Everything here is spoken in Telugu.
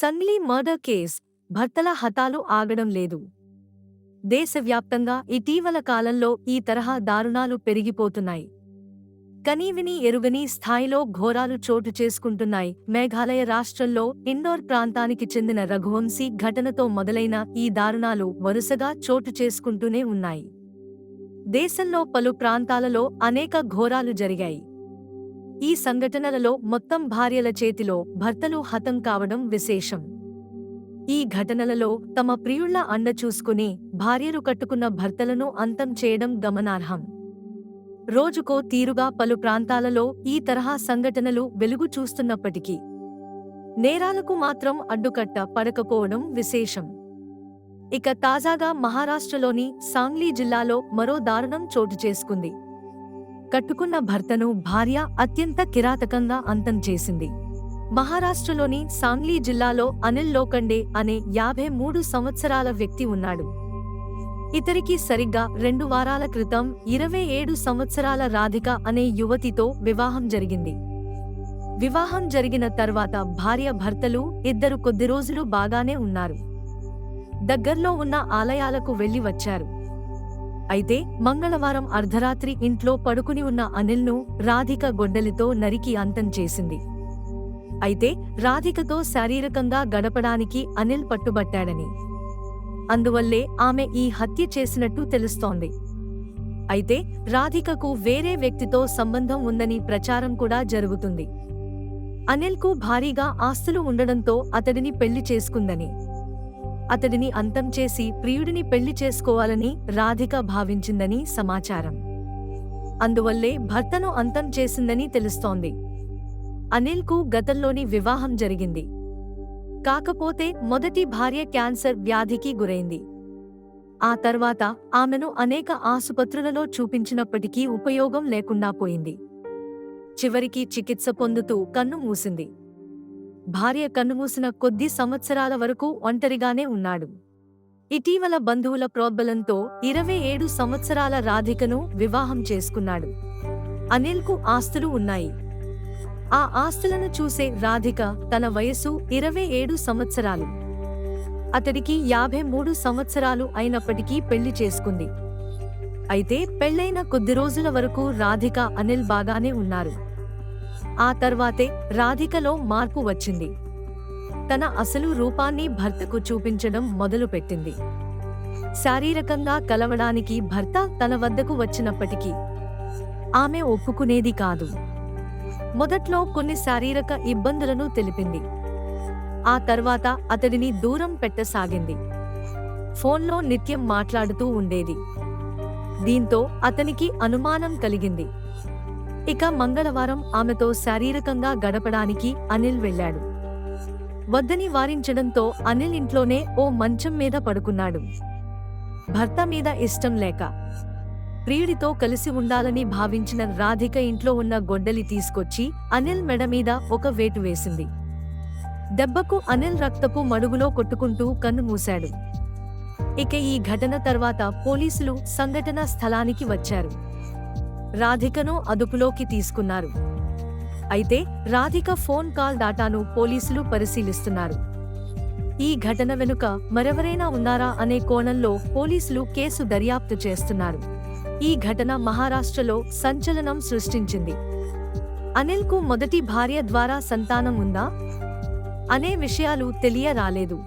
సంగ్లీ మర్డర్ కేస్ భర్తల హతాలు ఆగడం లేదు. దేశవ్యాప్తంగా ఇటీవల కాలంలో ఈ తరహా దారుణాలు పెరిగిపోతున్నాయి. కనీవిని ఎరుగని స్థాయిలో ఘోరాలు చోటు చేసుకుంటున్నాయి. మేఘాలయ రాష్ట్రంలో ఇండోర్ ప్రాంతానికి చెందిన రఘువంశీ ఘటనతో మొదలైన ఈ దారుణాలు వరుసగా చోటు చేసుకుంటూనే ఉన్నాయి. దేశంలో పలు ప్రాంతాలలో అనేక ఘోరాలు జరిగాయి. ఈ సంఘటనలలో మొత్తం భార్యల చేతిలో భర్తలు హతం కావడం విశేషం. ఈ ఘటనలలో తమ ప్రియుళ్ళ అండ చూసుకుని భార్యలు కట్టుకున్న భర్తలను అంతం చేయడం గమనార్హం. రోజుకో తీరుగా పలు ప్రాంతాలలో ఈ తరహా సంఘటనలు వెలుగు చూస్తున్నప్పటికీ నేరాలకు మాత్రం అడ్డుకట్ట పడకపోవడం విశేషం. ఇక తాజాగా మహారాష్ట్రలోని సాంగ్లీ జిల్లాలో మరో దారుణం చోటు చేసుకుంది. కట్టుకున్న భర్తను భార్య అత్యంత కిరాతకంగా అంతం చేసింది. మహారాష్ట్రలోని సాంగ్లీ జిల్లాలో అనిల్ లోకండే అనే యాభై మూడు సంవత్సరాల వ్యక్తి ఉన్నాడు. ఇతరికి సరిగ్గా రెండు వారాల క్రితం ఇరవై ఏడు సంవత్సరాల రాధిక అనే యువతితో వివాహం జరిగింది. వివాహం జరిగిన తర్వాత భార్య భర్తలు ఇద్దరు కొద్ది రోజులు బాగానే ఉన్నారు. దగ్గర్లో ఉన్న ఆలయాలకు వెళ్ళి వచ్చారు. అయితే మంగళవారం అర్ధరాత్రి ఇంట్లో పడుకుని ఉన్న అనిల్ను రాధిక గొడ్డలితో నరికి అంతం చేసింది. అయితే రాధికతో శారీరకంగా గడపడానికి అనిల్ పట్టుబట్టాడని. అందువల్లే ఆమె ఈ హత్య చేసినట్టు తెలుస్తోంది. అయితే రాధికకు వేరే వ్యక్తితో సంబంధం ఉందని ప్రచారం కూడా జరుగుతుంది. అనిల్కు భారీగా ఆస్తులు ఉండడంతో అతడిని పెళ్ళి చేసుకుందని. అతడిని అంతం చేసి ప్రియుడిని పెళ్ళి చేసుకోవాలని రాధిక భావించిందని సమాచారం. అందువల్లే భర్తను అంతం చేసిందని తెలుస్తోంది. అనిల్కు గతంలోని వివాహం జరిగింది. కాకపోతే మొదటి భార్య క్యాన్సర్ వ్యాధికి గురైంది. ఆ తర్వాత ఆమెను అనేక ఆసుపత్రులలో చూపించినప్పటికీ ఉపయోగం లేకుండా పోయింది. చివరికి చికిత్స పొందుతూ కన్ను మూసింది. భార్య కన్నుమూసిన కొద్ది సంవత్సరాల వరకు ఒంటరిగానే ఉన్నాడు. ఇటీవల బంధువుల ప్రోద్బలంతో ఇరవై ఏడు సంవత్సరాల రాధికను వివాహం చేసుకున్నాడు. అనిల్కు ఆస్తులు ఉన్నాయి. ఆ ఆస్తులను చూసే రాధిక తన వయసు ఇరవై ఏడు సంవత్సరాలు. అతడికి యాభై మూడు సంవత్సరాలు అయినప్పటికీ పెళ్ళి చేసుకుంది. అయితే పెళ్ళైన కొద్ది రోజుల వరకు రాధిక అనిల్ బాగానే ఉన్నారు. ఆ తర్వాతే రాధికలో మార్పు వచ్చింది. తన అసలు రూపాన్ని భర్తకు చూపించడం మొదలుపెట్టింది. శారీరకంగా కలవడానికి భర్త తన వద్దకు వచ్చినప్పటికీ ఆమె ఒప్పుకునేది కాదు. మొదట్లో కొన్ని శారీరక ఇబ్బందులను తెలిపింది. ఆ తర్వాత అతడిని దూరం పెట్టసాగింది. ఫోన్లో నిత్యం మాట్లాడుతూ ఉండేది. దీంతో అతనికి అనుమానం కలిగింది. ఇక మంగళవారం ఆమెతో శారీరకంగా గడపడానికి అనిల్ వెళ్ళాడు. వద్దని వారించడంతో అనిల్ ఇంట్లోనే ఓ మంచం మీద పడుకున్నాడు. భర్త మీద ఇష్టం లేక. ప్రియుడితో కలిసి ఉండాలని భావించిన రాధిక ఇంట్లో ఉన్న గొడ్డలి తీసుకొచ్చి అనిల్ మెడ మీద ఒక వేటు వేసింది. దెబ్బకు అనిల్ రక్తపు మడుగులో కొట్టుకుంటూ కన్ను మూశాడు. ఇక ఈ ఘటన తర్వాత పోలీసులు సంఘటన స్థలానికి వచ్చారు. రాధికను అదుపులోకి తీసుకున్నారు. అయితే రాధిక ఫోన్ కాల్ డాటాను పోలీసులు పరిశీలిస్తున్నారు. ఈ ఘటన వెనుక మరెవరైనా ఉన్నారా అనే కోణంలో పోలీసులు కేసు దర్యాప్తు చేస్తున్నారు. ఈ ఘటన మహారాష్ట్రలో సంచలనం సృష్టించింది. అనిల్కు మొదటి భార్య ద్వారా సంతానం ఉందా? అనే విషయాలు తెలియరాలేదు.